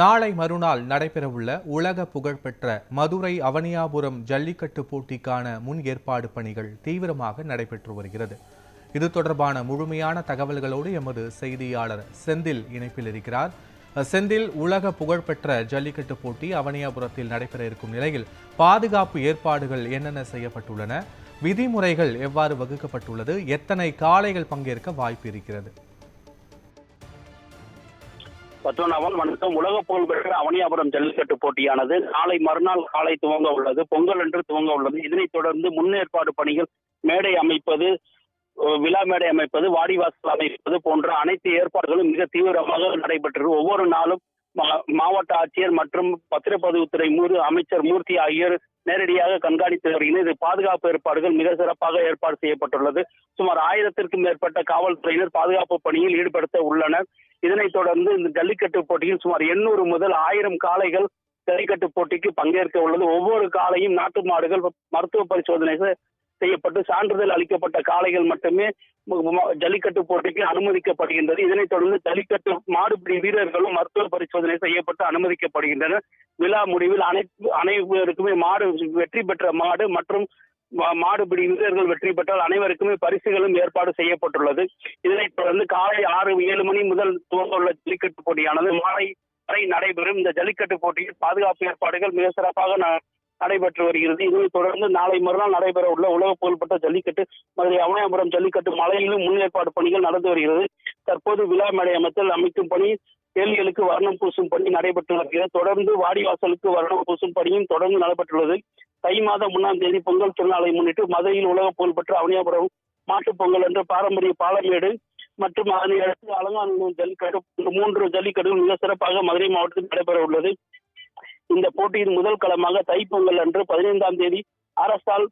நாளை மறுநாள் நடைபெறவுள்ள உலக புகழ்பெற்ற மதுரை அவனியாபுரம் ஜல்லிக்கட்டு போட்டிக்கான முன் ஏற்பாடு பணிகள் தீவிரமாக நடைபெற்று வருகிறது. இது தொடர்பான முழுமையான தகவல்களோடு எமது செய்தியாளர் செந்தில் இணைப்பில் இருக்கிறார். செந்தில் உலக புகழ்பெற்ற ஜல்லிக்கட்டு போட்டி அவனியாபுரத்தில் நடைபெற இருக்கும் நிலையில் பாதுகாப்பு ஏற்பாடுகள் என்னென்ன செய்யப்பட்டுள்ளன? விதிமுறைகள் எவ்வாறு வகுக்கப்பட்டுள்ளது? எத்தனை காளைகள் பங்கேற்க வாய்ப்பு இருக்கிறது? பத்மநாபன் வணக்கம். உலக புகழ்பெற்ற அவனியாபுரம் ஜல்லிக்கட்டு போட்டியானது நாளை மறுநாள் காலை துவங்க உள்ளது. பொங்கல் என்று துவங்க உள்ளது. இதனைத் தொடர்ந்து முன்னேற்பாடு பணிகள் மேடை அமைப்பது விழா மேடை அமைப்பது வாடிவாசல் அமைப்பது போன்ற அனைத்து ஏற்பாடுகளும் மிக தீவிரமாக நடைபெற்றது. ஒவ்வொரு நாளும் மா- மாவட்ட ஆட்சியர் மற்றும் பத்திரப்பதிவுத்துறை மூறு அமைச்சர் மூர்த்தி ஆகியோர் நேரடியாக கண்காணித்து வருகிறது இது பாதுகாப்பு ஏற்பாடுகள் மிக சிறப்பாக ஏற்பாடு செய்யப்பட்டுள்ளது. சுமார் ஆயிரத்திற்கும் மேற்பட்ட காவல்துறையினர் பாதுகாப்பு பணியில் ஈடுபடுத்த உள்ளனர். இதனைத் தொடர்ந்து இந்த ஜல்லிக்கட்டு போட்டியில் சுமார் எண்ணூறு முதல் ஆயிரம் காளைகள் ஜல்லிக்கட்டு போட்டிக்கு பங்கேற்க உள்ளது. ஒவ்வொரு காளையும் நாட்டு மாடுகள் மருத்துவ பரிசோதனை செய்யப்பட்டு சான்றிதழ் அளிக்கப்பட்ட காளைகள் மட்டுமே ஜல்லிக்கட்டு போட்டிக்கு அனுமதிக்கப்படுகின்றது. இதனைத் தொடர்ந்து ஜல்லிக்கட்டு மாடுபிடி வீரர்களும் மருத்துவ பரிசோதனை செய்யப்பட்டு அனுமதிக்கப்படுகின்றனர். விழா முடிவில் அனைத்து அனைவருக்குமே மாடு வெற்றி பெற்ற மாடு மற்றும் மாடுபிடி வீரர்கள் வெற்றி பெற்றால் அனைவருக்குமே பரிசுகளும் ஏற்பாடு செய்யப்பட்டுள்ளது. இதனைத் தொடர்ந்து காலை ஆறு ஏழு மணி முதல் துவங்க உள்ள ஜல்லிக்கட்டு போட்டியானது மாலை வரை நடைபெறும். இந்த ஜல்லிக்கட்டு போட்டியில் பாதுகாப்பு ஏற்பாடுகள் மிக சிறப்பாக ந- நடைபெற்று வருகிறது. இதனைத் தொடர்ந்து நாளை மறுநாள் நடைபெற உள்ள உலக புகழ்பெற்ற ஜல்லிக்கட்டு மதுரை அவனியாபுரம் ஜல்லிக்கட்டு மலையிலும் முன்னேற்பாடு பணிகள் நடந்து வருகிறது. தற்போது விழா மேடை அமைத்தல் அமைக்கும் பணி கேள்விகளுக்கு வர்ணம் பூசும் பணி நடைபெற்று வருகிறது. தொடர்ந்து வாடிவாசலுக்கு வர்ணம் பூசும் பணியும் தொடர்ந்து நடைபெற்றுள்ளது. தை மாதம் ஒன்றாம் தேதி பொங்கல் திருநாளை முன்னிட்டு மதுரையில் உலக புகழ்பெற்ற அவனியாபுரம் மாட்டுப் பொங்கல் என்ற பாரம்பரிய பாலமேடு மற்றும் அதனை அடுத்து அலங்காநல்லூர் ஜல்லிக்கட்டு மூன்று ஜல்லிக்கட்டுகள் மிக சிறப்பாக மதுரை மாவட்டத்தில் நடைபெற உள்ளது. இந்த போட்டியின் முதல் களமாக தைப்பொங்கல் அன்று பதினைந்தாம் தேதி அரசால்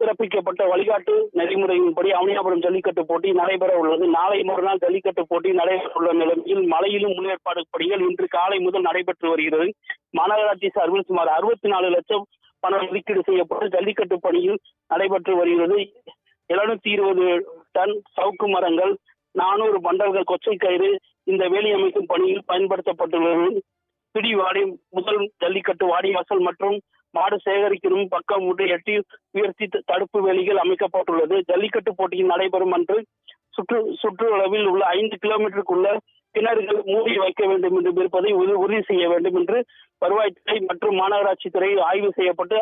பிறப்பிக்கப்பட்ட வழிகாட்டு நெறிமுறையின்படி அவனியாபுரம் ஜல்லிக்கட்டு போட்டி நடைபெற உள்ளது. நாளை மறுநாள் ஜல்லிக்கட்டு போட்டி நடைபெற உள்ள நிலையில் மலையிலும் முன்னேற்பாடு பணிகள் இன்று காலை முதல் நடைபெற்று வருகிறது. மாநகராட்சி சார்பில் சுமார் அறுபத்தி நாலு லட்சம் பணம் ஒதுக்கீடு செய்யப்பட்டு ஜல்லிக்கட்டு பணியில் நடைபெற்று வருகிறது. எழுநூத்தி இருபது டன் சவுக்கு மரங்கள் நானூறு பண்டல்கள் கொச்சை கயிறு இந்த வேலி அமைக்கும் பணியில் பயன்படுத்தப்பட்டுள்ளது. பிடிவாடி முதல் ஜல்லிக்கட்டு வாடிவாசல் மற்றும் மாடு சேகரிக்கும் பக்கம் ஒன்று எட்டி உயர்த்தி தடுப்பு வேலிகள் அமைக்கப்பட்டுள்ளது. ஜல்லிக்கட்டு போட்டியில் நடைபெறும் அன்று சுற்று சுற்றுலவில் உள்ள ஐந்து கிலோமீட்டருக்குள்ள கிணறுகள் மூடி வைக்க வேண்டும் என்று இருப்பதை உறுதி செய்ய வேண்டும் என்று வருவாய்த்துறை மற்றும் மாநகராட்சி துறையில் ஆய்வு செய்யப்பட்டு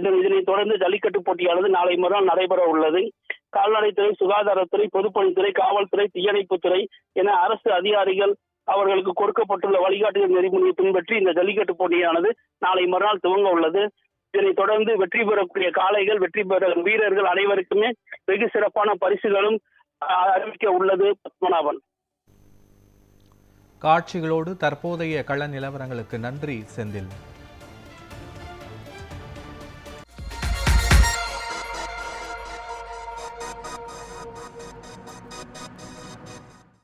இதனை தொடர்ந்து ஜல்லிக்கட்டு போட்டியானது நாளை மறுநாள் நடைபெற உள்ளது. கால்நடைத்துறை சுகாதாரத்துறை பொதுப்பணித்துறை காவல்துறை தீயணைப்புத்துறை என அரசு அதிகாரிகள் அவர்களுக்கு கொடுக்கப்பட்டுள்ள வழிகாட்டுதல் நெறிமுறையை பின்பற்றி இந்த ஜல்லிக்கட்டு போட்டியானது நாளை மறுநாள் துவங்க உள்ளது. இதனை தொடர்ந்து வெற்றி பெறக்கூடிய காளைகள் வெற்றி பெற வீரர்கள் அனைவருக்குமே வெகு சிறப்பான பரிசுகளும் அறிவிக்க உள்ளது பத்மநாபன். காட்சிகளோடு தற்போதைய கள நிலவரங்களுக்கு நன்றி செந்தில்.